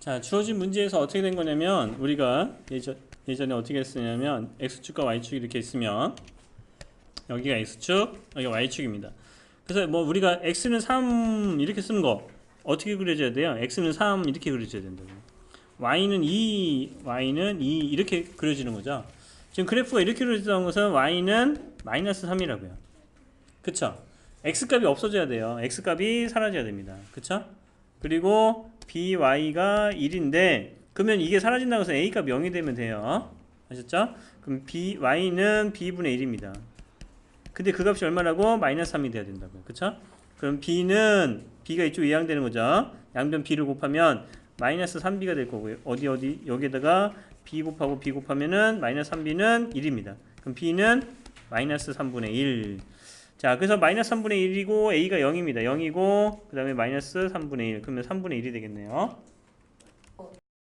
자, 주어진 문제에서 어떻게 된 거냐면 우리가 예전, 예전에 어떻게 했었냐면 x축과 y축이 이렇게 있으면 여기가 x축, 여기가 y축입니다. 그래서 뭐 우리가 x는 3 이렇게 쓰는 거 어떻게 그려져야 돼요? x는 3 이렇게 그려져야 된다고. y는 2, y는 2 이렇게 그려지는 거죠. 지금 그래프가 이렇게 그려지는 것은 y는 마이너스 3이라고요. 그쵸? x값이 없어져야 돼요. x값이 사라져야 됩니다. 그쵸? 그리고 by가 1인데 그러면 이게 사라진다고 해서 a값 0이 되면 돼요. 아셨죠? 그럼 b, y는 b분의 1입니다. 근데 그 값이 얼마라고? 마이너스 3이 돼야 된다고요. 그쵸? 그럼 b는 b가 이쪽 이항되는 거죠. 양변 b를 곱하면 마이너스 3b가 될 거고요. 어디 어디 여기에다가 b 곱하고 b 곱하면은 마이너스 3b는 1입니다. 그럼 b는 마이너스 3분의 1. 자, 그래서 마이너스 3분의 1이고 a가 0입니다. 0이고 그 다음에 마이너스 3분의 1. 그러면 3분의 1이 되겠네요.